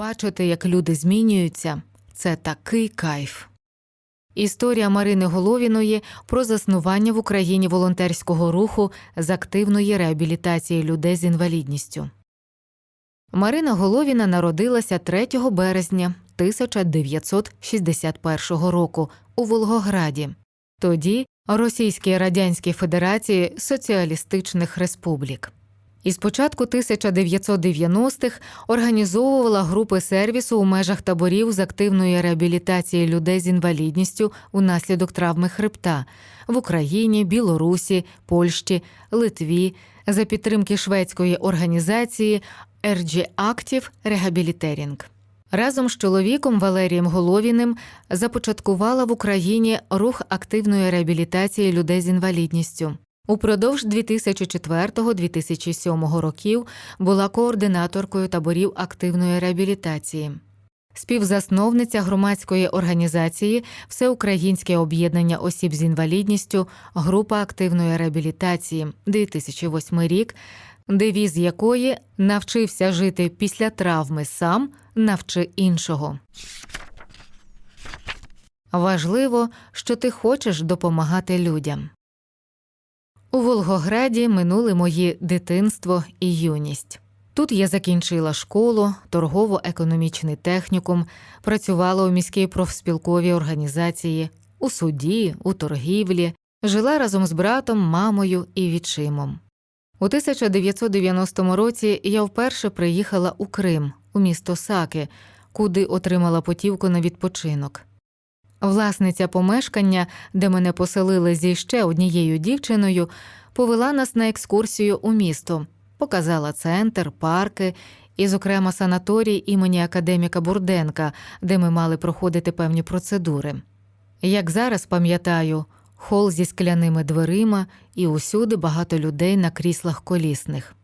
Бачити, як люди змінюються, це такий кайф. Історія Марини Головіної про заснування в Україні волонтерського руху з активної реабілітації людей з інвалідністю. Марина Головіна народилася 3 березня 1961 року у Волгограді, тоді Російській Радянській Федерації Соціалістичних Республік. Із початку 1990-х організовувала групи сервісу у межах таборів з активної реабілітації людей з інвалідністю унаслідок травми хребта в Україні, Білорусі, Польщі, Литві за підтримки шведської організації RG Active Rehabilitering. Разом з чоловіком Валерієм Головіним започаткувала в Україні рух активної реабілітації людей з інвалідністю. Упродовж 2004-2007 років була координаторкою таборів активної реабілітації. Співзасновниця громадської організації Всеукраїнське об'єднання осіб з інвалідністю, група активної реабілітації 2008 рік, девіз якої навчився жити після травми сам, навчи іншого. Важливо, що ти хочеш допомагати людям. У Волгограді минули мої дитинство і юність. Тут я закінчила школу, торгово-економічний технікум, працювала у міській профспілковій організації, у суді, у торгівлі, жила разом з братом, мамою і відчимом. У 1990 році я вперше приїхала у Крим, у місто Саки, куди отримала потівку на відпочинок. Власниця помешкання, де мене поселили зі ще однією дівчиною, повела нас на екскурсію у місто, показала центр, парки і, зокрема, санаторій імені академіка Бурденка, де ми мали проходити певні процедури. Як зараз пам'ятаю, хол зі скляними дверима і усюди багато людей на кріслах колісних.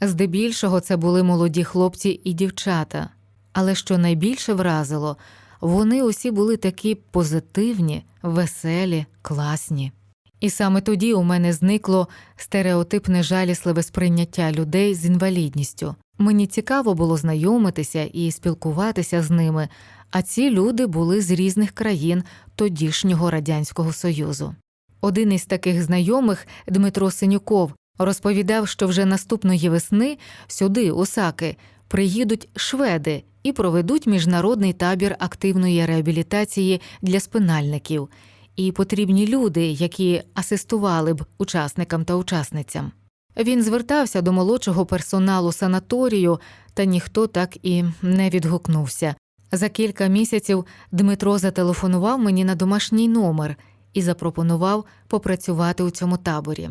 Здебільшого це були молоді хлопці і дівчата, але що найбільше вразило, вони усі були такі позитивні, веселі, класні. І саме тоді у мене зникло стереотипне жалісливе сприйняття людей з інвалідністю. Мені цікаво було знайомитися і спілкуватися з ними, а ці люди були з різних країн тодішнього Радянського Союзу. Один із таких знайомих, Дмитро Синюков, розповідав, що вже наступної весни сюди, у Саки, приїдуть шведи і проведуть міжнародний табір активної реабілітації для спинальників, і потрібні люди, які асистували б учасникам та учасницям. Він звертався до молодшого персоналу санаторію, та ніхто так і не відгукнувся. За кілька місяців Дмитро зателефонував мені на домашній номер і запропонував попрацювати у цьому таборі.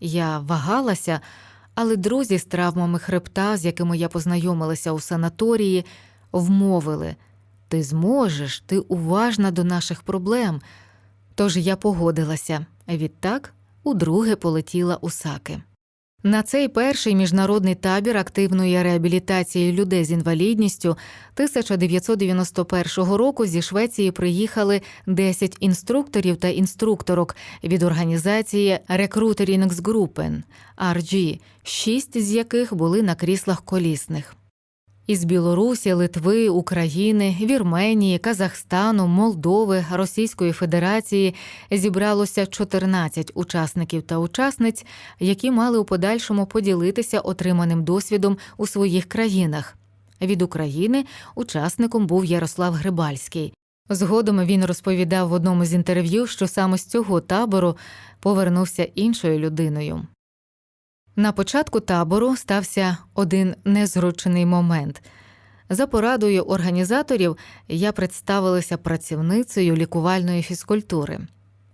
Я вагалася, але друзі з травмами хребта, з якими я познайомилася у санаторії, вмовили ти зможеш, ти уважна до наших проблем. Тож я погодилася, відтак удруге полетіла у Саки. На цей перший міжнародний табір активної реабілітації людей з інвалідністю 1991 року зі Швеції приїхали 10 інструкторів та інструкторок від організації Recruiteringsgruppen RG, шість з яких були на кріслах колісних. Із Білорусі, Литви, України, Вірменії, Казахстану, Молдови, Російської Федерації зібралося 14 учасників та учасниць, які мали у подальшому поділитися отриманим досвідом у своїх країнах. Від України учасником був Ярослав Грибальський. Згодом він розповідав в одному з інтерв'ю, що саме з цього табору повернувся іншою людиною. На початку табору стався один незручний момент. За порадою організаторів я представилася працівницею лікувальної фізкультури.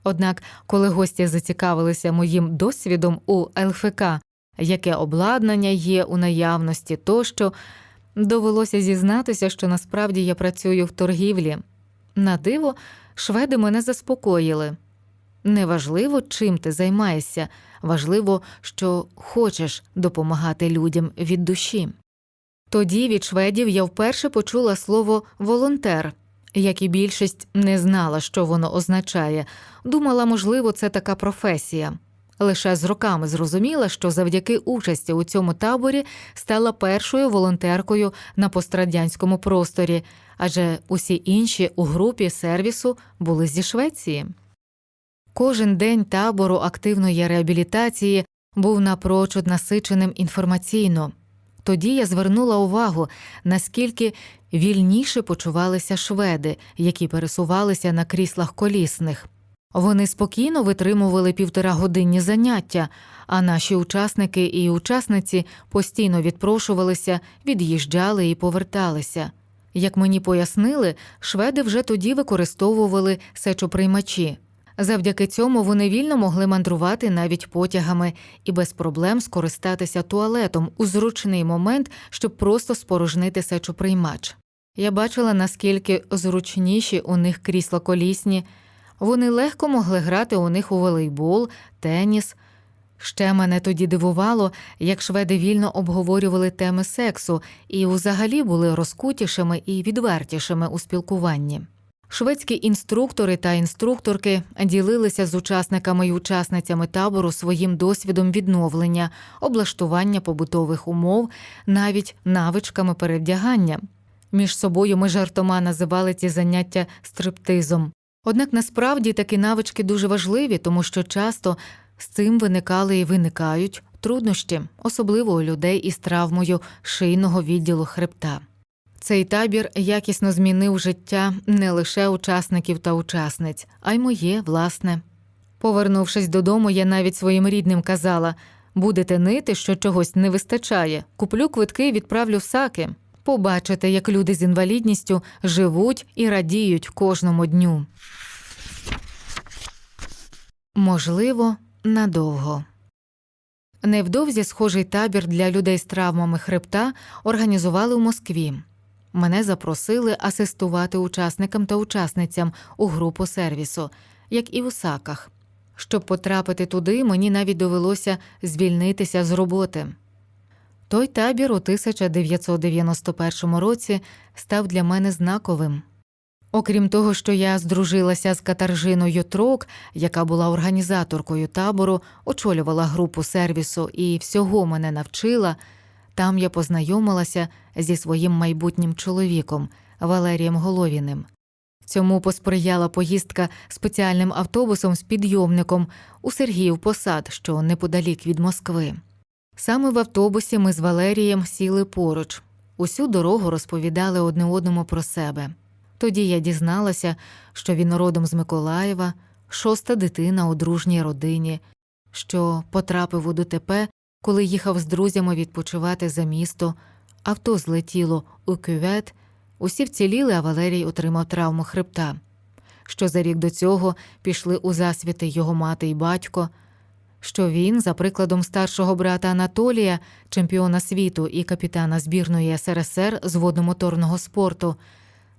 Однак, коли гості зацікавилися моїм досвідом у ЛФК, яке обладнання є у наявності, тощо довелося зізнатися, що насправді я працюю в торгівлі. На диво, шведи мене заспокоїли. Неважливо, чим ти займаєшся, важливо, що хочеш допомагати людям від душі. Тоді від шведів я вперше почула слово волонтер, як і більшість не знала, що воно означає, думала, можливо, це така професія. Лише з роками зрозуміла, що завдяки участі у цьому таборі стала першою волонтеркою на пострадянському просторі, адже усі інші у групі сервісу були зі Швеції. Кожен день табору активної реабілітації був напрочуд насиченим інформаційно. Тоді я звернула увагу, наскільки вільніше почувалися шведи, які пересувалися на кріслах колісних. Вони спокійно витримували півторагодинні заняття, а наші учасники і учасниці постійно відпрошувалися, від'їжджали і поверталися. Як мені пояснили, шведи вже тоді використовували сечоприймачі. Завдяки цьому вони вільно могли мандрувати навіть потягами і без проблем скористатися туалетом у зручний момент, щоб просто спорожнити сечоприймач. Я бачила, наскільки зручніші у них крісла колісні, вони легко могли грати у них у волейбол, теніс. Ще мене тоді дивувало, як шведи вільно обговорювали теми сексу і взагалі були розкутішими і відвертішими у спілкуванні. Шведські інструктори та інструкторки ділилися з учасниками й учасницями табору своїм досвідом відновлення, облаштування побутових умов, навіть навичками перевдягання. Між собою ми жартома називали ці заняття стриптизом. Однак насправді такі навички дуже важливі, тому що часто з цим виникали і виникають труднощі, особливо у людей із травмою шийного відділу хребта. Цей табір якісно змінив життя не лише учасників та учасниць, а й моє власне. Повернувшись додому, я навіть своїм рідним казала будете нити, що чогось не вистачає, куплю квитки і відправлю в саки. Побачите, як люди з інвалідністю живуть і радіють кожному дню. Можливо, надовго. Невдовзі схожий табір для людей з травмами хребта організували в Москві. Мене запросили асистувати учасникам та учасницям у групу сервісу, як і в саках. Щоб потрапити туди, мені навіть довелося звільнитися з роботи. Той табір у 1991 році став для мене знаковим. Окрім того, що я здружилася з Катаржиною Трок, яка була організаторкою табору, очолювала групу сервісу і всього мене навчила, там я познайомилася зі своїм майбутнім чоловіком Валерієм Головіним. Цьому посприяла поїздка спеціальним автобусом з підйомником у Сергіїв Посад, що неподалік від Москви. Саме в автобусі ми з Валерієм сіли поруч, усю дорогу розповідали одне одному про себе. Тоді я дізналася, що він родом з Миколаєва, шоста дитина у дружній родині, що потрапив у ДТП, коли їхав з друзями відпочивати за місто, авто злетіло у кювет, усі вціліли, а Валерій отримав травму хребта. Що за рік до цього пішли у засвіти його мати й батько, що він, за прикладом старшого брата Анатолія, чемпіона світу і капітана збірної СРСР з водномоторного спорту,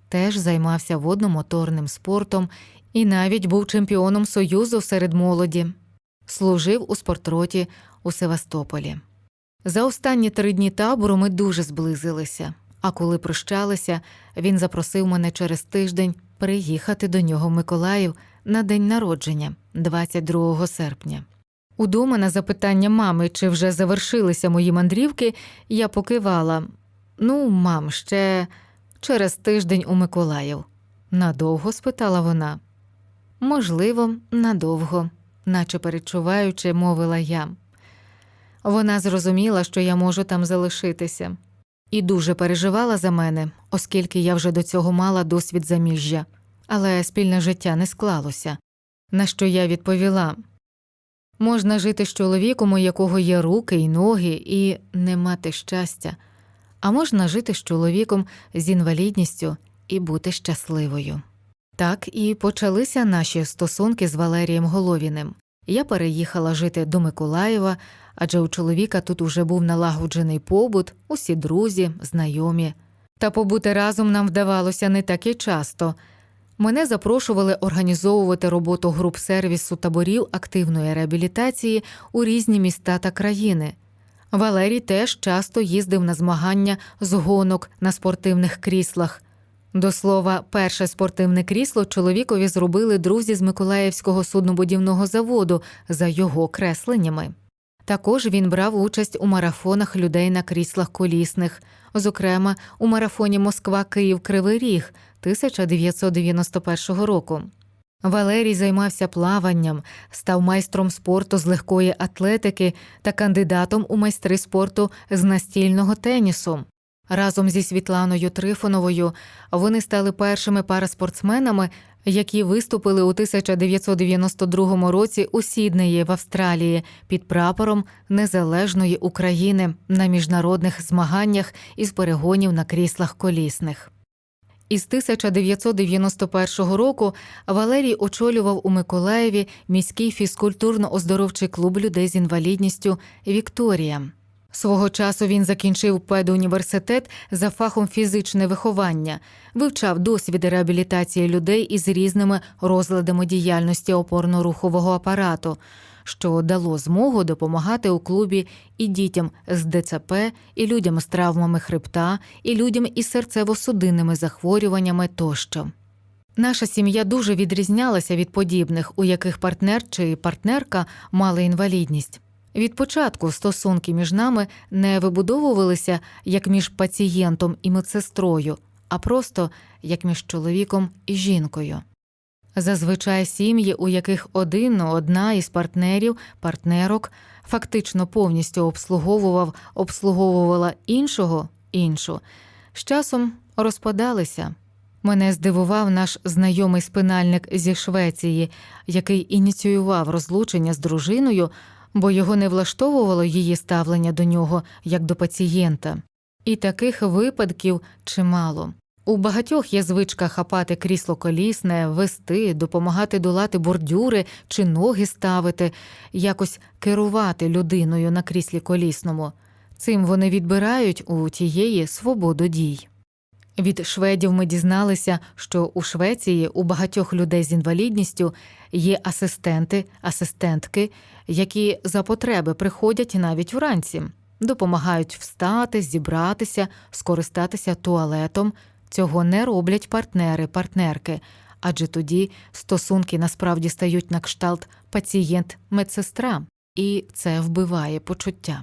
теж займався водномоторним спортом і навіть був чемпіоном Союзу серед молоді, служив у спортроті у Севастополі. За останні три дні табору ми дуже зблизилися, а коли прощалися, він запросив мене через тиждень приїхати до нього в Миколаїв на день народження, 22 серпня. Удома на запитання мами, чи вже завершилися мої мандрівки, я покивала Ну, мам, ще через тиждень у Миколаїв. Надовго? спитала вона. Можливо, надовго, наче перечуваючи, мовила я. Вона зрозуміла, що я можу там залишитися, і дуже переживала за мене, оскільки я вже до цього мала досвід заміжжя, але спільне життя не склалося. На що я відповіла можна жити з чоловіком, у якого є руки й ноги, і не мати щастя, а можна жити з чоловіком з інвалідністю і бути щасливою. Так і почалися наші стосунки з Валерієм Головіним. Я переїхала жити до Миколаєва, адже у чоловіка тут уже був налагоджений побут, усі друзі, знайомі. Та побути разом нам вдавалося не так і часто. Мене запрошували організовувати роботу груп сервісу таборів активної реабілітації у різні міста та країни. Валерій теж часто їздив на змагання з гонок на спортивних кріслах. До слова, перше спортивне крісло чоловікові зробили друзі з Миколаївського суднобудівного заводу за його кресленнями. Також він брав участь у марафонах людей на кріслах колісних, зокрема у марафоні Москва Київ Кривий Ріг 1991 року. Валерій займався плаванням, став майстром спорту з легкої атлетики та кандидатом у майстри спорту з настільного тенісу. Разом зі Світланою Трифоновою вони стали першими параспортсменами, які виступили у 1992 році у Сіднеї в Австралії під прапором Незалежної України на міжнародних змаганнях із перегонів на кріслах колісних. Із 1991 року Валерій очолював у Миколаєві міський фізкультурно-оздоровчий клуб людей з інвалідністю Вікторія. Свого часу він закінчив педуніверситет за фахом фізичне виховання, вивчав досвід реабілітації людей із різними розладами діяльності опорно-рухового апарату, що дало змогу допомагати у клубі і дітям з ДЦП, і людям з травмами хребта, і людям із серцево-судинними захворюваннями тощо. Наша сім'я дуже відрізнялася від подібних, у яких партнер чи партнерка мали інвалідність. Від початку стосунки між нами не вибудовувалися як між пацієнтом і медсестрою, а просто як між чоловіком і жінкою. Зазвичай сім'ї, у яких один одна із партнерів, партнерок фактично повністю обслуговував, обслуговувала іншого іншу, з часом розпадалися. Мене здивував наш знайомий спинальник зі Швеції, який ініціював розлучення з дружиною, бо його не влаштовувало її ставлення до нього як до пацієнта. І таких випадків чимало. У багатьох є звичка хапати крісло колісне, вести, допомагати долати бордюри чи ноги ставити, якось керувати людиною на кріслі колісному. Цим вони відбирають у тієї свободу дій. Від шведів ми дізналися, що у Швеції у багатьох людей з інвалідністю є асистенти, асистентки, які за потреби приходять навіть вранці, допомагають встати, зібратися, скористатися туалетом. Цього не роблять партнери, партнерки, адже тоді стосунки насправді стають на кшталт пацієнт-медсестра, і це вбиває почуття.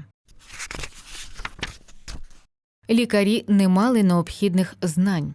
Лікарі не мали необхідних знань.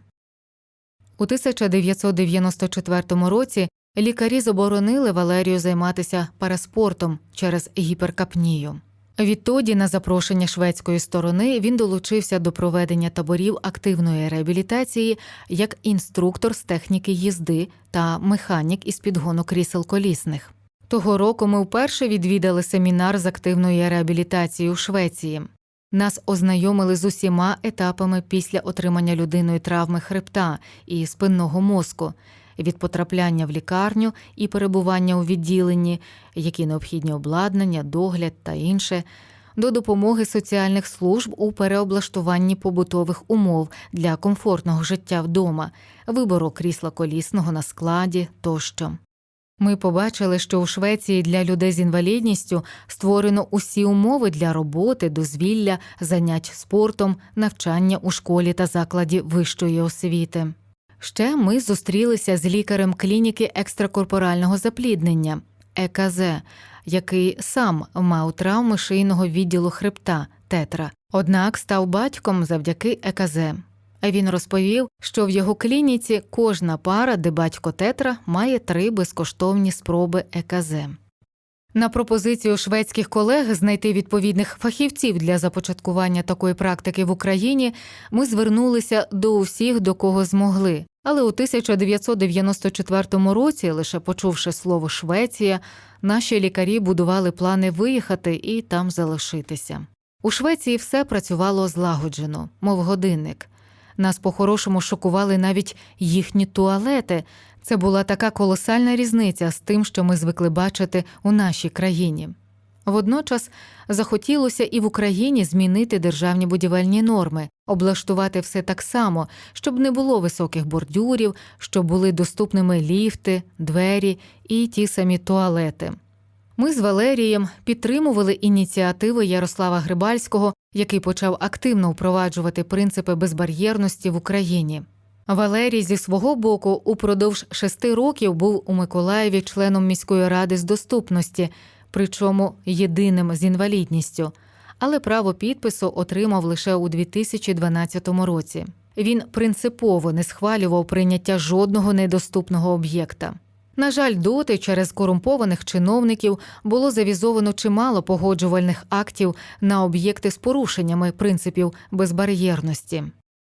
У 1994 році лікарі заборонили Валерію займатися параспортом через гіперкапнію. Відтоді, на запрошення шведської сторони, він долучився до проведення таборів активної реабілітації як інструктор з техніки їзди та механік із підгону крісел колісних. Того року ми вперше відвідали семінар з активної реабілітації у Швеції. Нас ознайомили з усіма етапами після отримання людиною травми хребта і спинного мозку, від потрапляння в лікарню і перебування у відділенні, які необхідні обладнання, догляд та інше, до допомоги соціальних служб у переоблаштуванні побутових умов для комфортного життя вдома, вибору крісла колісного на складі тощо. Ми побачили, що у Швеції для людей з інвалідністю створено усі умови для роботи, дозвілля, занять спортом, навчання у школі та закладі вищої освіти. Ще ми зустрілися з лікарем клініки екстракорпорального запліднення ЕКЗ, який сам мав травми шийного відділу хребта тетра, однак став батьком завдяки ЕКЗ. Він розповів, що в його клініці кожна пара, де батько тетра, має три безкоштовні спроби ЕКЗ. На пропозицію шведських колег знайти відповідних фахівців для започаткування такої практики в Україні ми звернулися до усіх, до кого змогли. Але у 1994 році, лише почувши слово Швеція, наші лікарі будували плани виїхати і там залишитися. У Швеції все працювало злагоджено, мов годинник. Нас по-хорошому шокували навіть їхні туалети. Це була така колосальна різниця з тим, що ми звикли бачити у нашій країні. Водночас захотілося і в Україні змінити державні будівельні норми, облаштувати все так само, щоб не було високих бордюрів, щоб були доступними ліфти, двері і ті самі туалети. Ми з Валерієм підтримували ініціативи Ярослава Грибальського, який почав активно впроваджувати принципи безбар'єрності в Україні. Валерій зі свого боку упродовж шести років був у Миколаєві членом міської ради з доступності, причому єдиним з інвалідністю, але право підпису отримав лише у 2012 році. Він принципово не схвалював прийняття жодного недоступного об'єкта. На жаль, доти через корумпованих чиновників було завізовано чимало погоджувальних актів на об'єкти з порушеннями принципів безбар'єрності.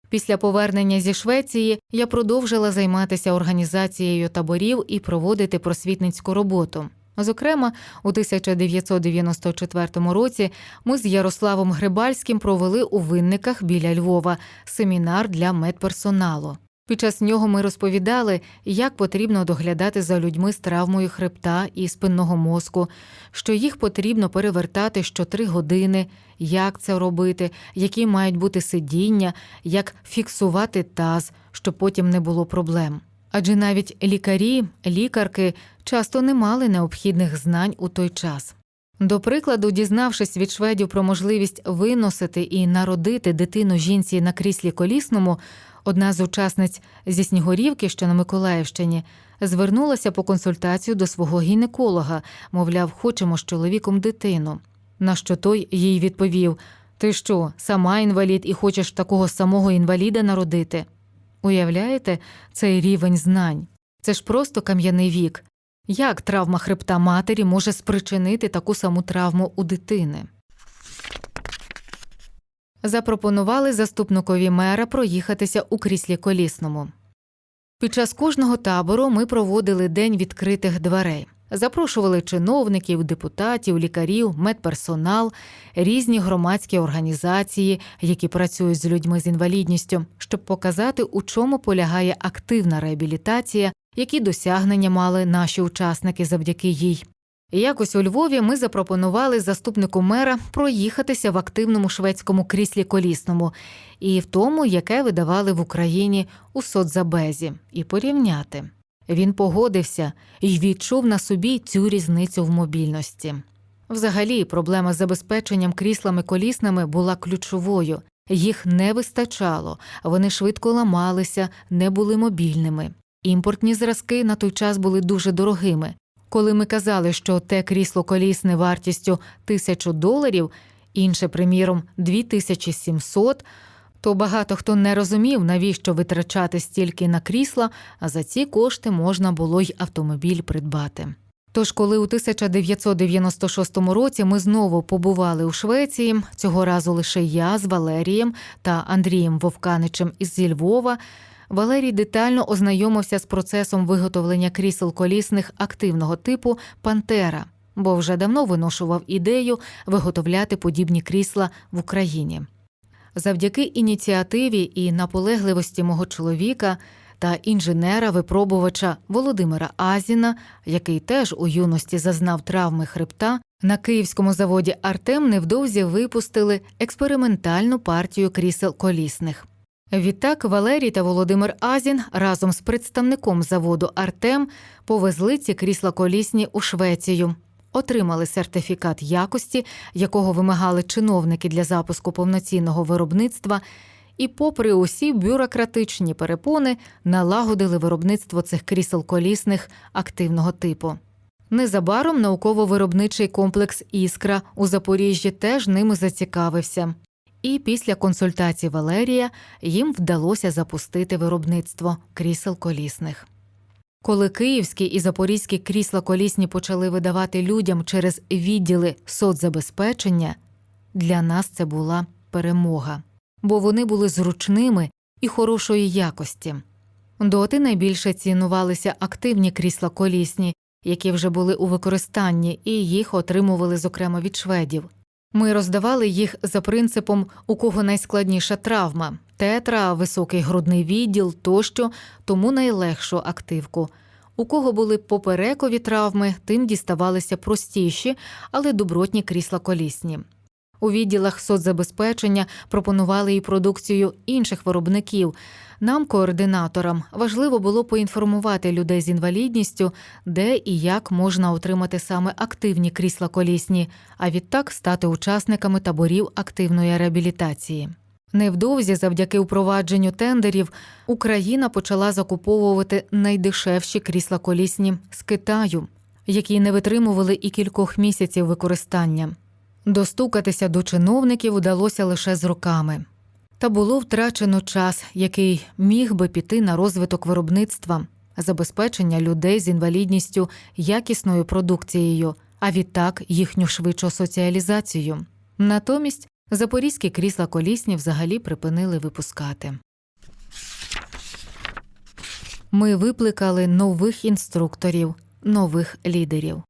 Після повернення зі Швеції я продовжила займатися організацією таборів і проводити просвітницьку роботу. Зокрема, у 1994 році ми з Ярославом Грибальським провели у винниках біля Львова семінар для медперсоналу. Під час нього ми розповідали, як потрібно доглядати за людьми з травмою хребта і спинного мозку, що їх потрібно перевертати що три години, як це робити, які мають бути сидіння, як фіксувати таз, щоб потім не було проблем. Адже навіть лікарі, лікарки часто не мали необхідних знань у той час. До прикладу, дізнавшись від шведів про можливість виносити і народити дитину жінці на кріслі колісному, одна з учасниць зі Снігурівки, що на Миколаївщині, звернулася по консультацію до свого гінеколога, мовляв, хочемо з чоловіком дитину. На що той їй відповів: Ти що, сама інвалід і хочеш такого самого інваліда народити? Уявляєте, цей рівень знань? Це ж просто кам'яний вік. Як травма хребта матері може спричинити таку саму травму у дитини? Запропонували заступникові мера проїхатися у кріслі колісному. Під час кожного табору ми проводили день відкритих дверей. Запрошували чиновників, депутатів, лікарів, медперсонал, різні громадські організації, які працюють з людьми з інвалідністю, щоб показати, у чому полягає активна реабілітація, які досягнення мали наші учасники завдяки їй. Якось у Львові ми запропонували заступнику мера проїхатися в активному шведському кріслі колісному і в тому, яке видавали в Україні у соцзабезі, і порівняти. Він погодився і відчув на собі цю різницю в мобільності. Взагалі, проблема з забезпеченням кріслами колісними була ключовою. Їх не вистачало, вони швидко ламалися, не були мобільними. Імпортні зразки на той час були дуже дорогими. Коли ми казали, що те крісло колісне вартістю тисячу доларів, інше, приміром, 2700, то багато хто не розумів, навіщо витрачати стільки на крісла, а за ці кошти можна було й автомобіль придбати. Тож, коли у 1996 році ми знову побували у Швеції, цього разу лише я з Валерієм та Андрієм Вовканичем із Львова, Валерій детально ознайомився з процесом виготовлення крісел колісних активного типу Пантера, бо вже давно виношував ідею виготовляти подібні крісла в Україні. Завдяки ініціативі і наполегливості мого чоловіка та інженера-випробувача Володимира Азіна, який теж у юності зазнав травми хребта, на київському заводі Артем невдовзі випустили експериментальну партію крісел колісних. Відтак Валерій та Володимир Азін разом з представником заводу Артем повезли ці крісла колісні у Швецію, отримали сертифікат якості, якого вимагали чиновники для запуску повноцінного виробництва, і, попри усі бюрократичні перепони, налагодили виробництво цих крісел колісних активного типу. Незабаром науково-виробничий комплекс Іскра у Запоріжжі теж ними зацікавився. І після консультацій Валерія їм вдалося запустити виробництво крісел колісних. Коли київські і запорізькі крісла колісні почали видавати людям через відділи соцзабезпечення, для нас це була перемога, бо вони були зручними і хорошої якості. Доти найбільше цінувалися активні крісла колісні, які вже були у використанні, і їх отримували зокрема від шведів. Ми роздавали їх за принципом, у кого найскладніша травма тетра, високий грудний відділ тощо, тому найлегшу активку. У кого були поперекові травми, тим діставалися простіші, але добротні крісла колісні. У відділах соцзабезпечення пропонували і продукцію інших виробників. Нам, координаторам, важливо було поінформувати людей з інвалідністю, де і як можна отримати саме активні крісла колісні, а відтак стати учасниками таборів активної реабілітації. Невдовзі, завдяки впровадженню тендерів, Україна почала закуповувати найдешевші крісла колісні з Китаю, які не витримували і кількох місяців використання. Достукатися до чиновників вдалося лише з роками. Та було втрачено час, який міг би піти на розвиток виробництва, забезпечення людей з інвалідністю якісною продукцією, а відтак їхню швидшу соціалізацію. Натомість запорізькі крісла колісні взагалі припинили випускати. Ми викликали нових інструкторів, нових лідерів.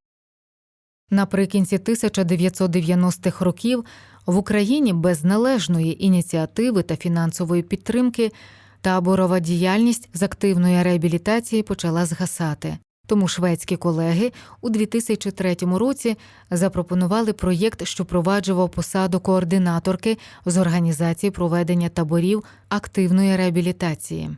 Наприкінці 1990-х років в Україні без належної ініціативи та фінансової підтримки таборова діяльність з активної реабілітації почала згасати. Тому шведські колеги у 2003 році запропонували проєкт, що впроваджував посаду координаторки з організації проведення таборів активної реабілітації.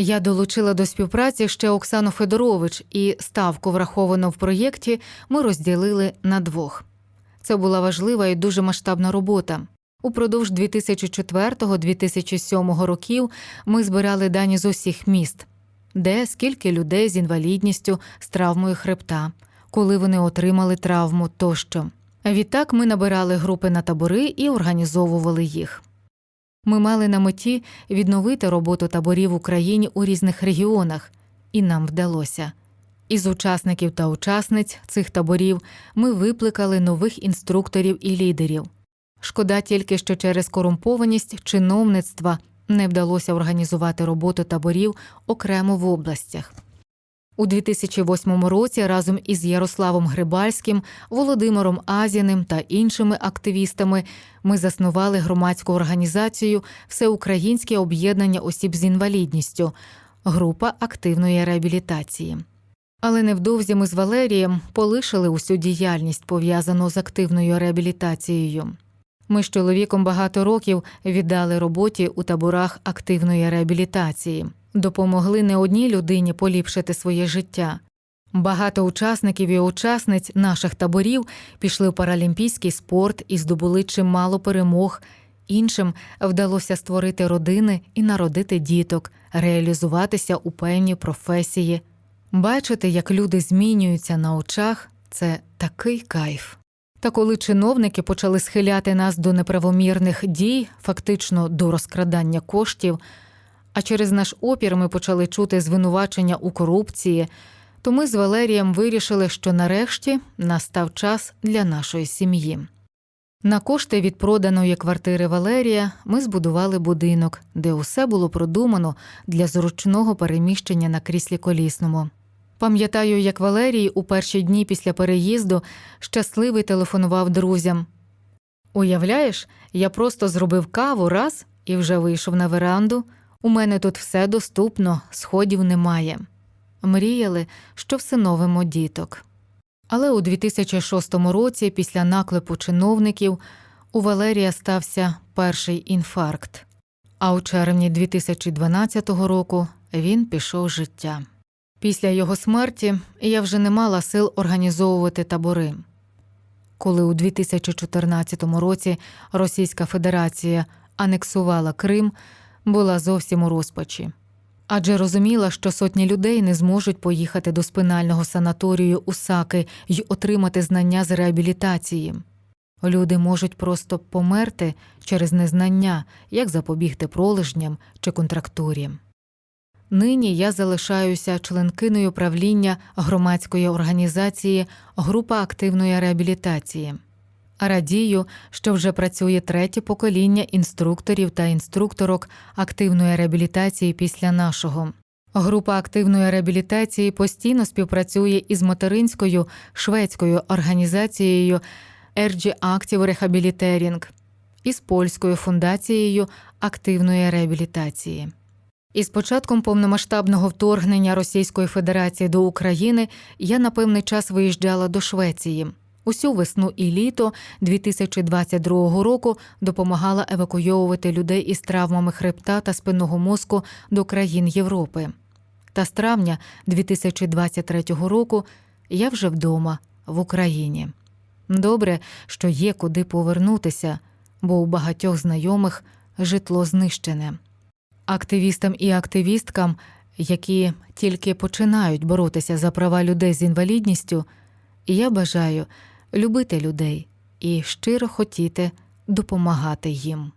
Я долучила до співпраці ще Оксану Федорович, і ставку, враховану в проєкті, ми розділили на двох. Це була важлива і дуже масштабна робота. Упродовж 2004-2007 років ми збирали дані з усіх міст, де скільки людей з інвалідністю, з травмою хребта, коли вони отримали травму тощо. Відтак ми набирали групи на табори і організовували їх. Ми мали на меті відновити роботу таборів в Україні у різних регіонах, і нам вдалося. Із учасників та учасниць цих таборів ми викликали нових інструкторів і лідерів. Шкода тільки, що через корумпованість чиновництва не вдалося організувати роботу таборів окремо в областях. У 2008 році разом із Ярославом Грибальським, Володимиром Азіним та іншими активістами ми заснували громадську організацію Всеукраїнське об'єднання осіб з інвалідністю, група активної реабілітації. Але невдовзі ми з Валерієм полишили усю діяльність, пов'язану з активною реабілітацією. Ми з чоловіком багато років віддали роботі у таборах активної реабілітації, допомогли не одній людині поліпшити своє життя. Багато учасників і учасниць наших таборів пішли в паралімпійський спорт і здобули чимало перемог. Іншим вдалося створити родини і народити діток, реалізуватися у певній професії. Бачити, як люди змінюються на очах, це такий кайф. Та коли чиновники почали схиляти нас до неправомірних дій, фактично до розкрадання коштів, а через наш опір ми почали чути звинувачення у корупції, то ми з Валерієм вирішили, що нарешті настав час для нашої сім'ї. На кошти від проданої квартири Валерія ми збудували будинок, де усе було продумано для зручного переміщення на кріслі колісному. Пам'ятаю, як Валерій у перші дні після переїзду щасливий телефонував друзям. Уявляєш, я просто зробив каву раз і вже вийшов на веранду. У мене тут все доступно, сходів немає. Мріяли, що всиновимо діток. Але у 2006 році, після наклепу чиновників, у Валерія стався перший інфаркт, а у червні 2012 року він пішов життя. Після його смерті я вже не мала сил організовувати табори. Коли у 2014 році Російська Федерація анексувала Крим, була зовсім у розпачі. Адже розуміла, що сотні людей не зможуть поїхати до спинального санаторію у Саки й отримати знання з реабілітації. Люди можуть просто померти через незнання, як запобігти пролежням чи контрактурі. Нині я залишаюся членкиною правління громадської організації Група активної реабілітації. Радію, що вже працює третє покоління інструкторів та інструкторок активної реабілітації після нашого. Група активної реабілітації постійно співпрацює із материнською шведською організацією RG Active Rehabilitering і з польською фундацією активної реабілітації. Із початком повномасштабного вторгнення Російської Федерації до України я на певний час виїжджала до Швеції. Усю весну і літо 2022 року допомагала евакуйовувати людей із травмами хребта та спинного мозку до країн Європи. Та з травня 2023 року я вже вдома в Україні. Добре, що є куди повернутися, бо у багатьох знайомих житло знищене. Активістам і активісткам, які тільки починають боротися за права людей з інвалідністю, я бажаю любити людей і щиро хотіти допомагати їм.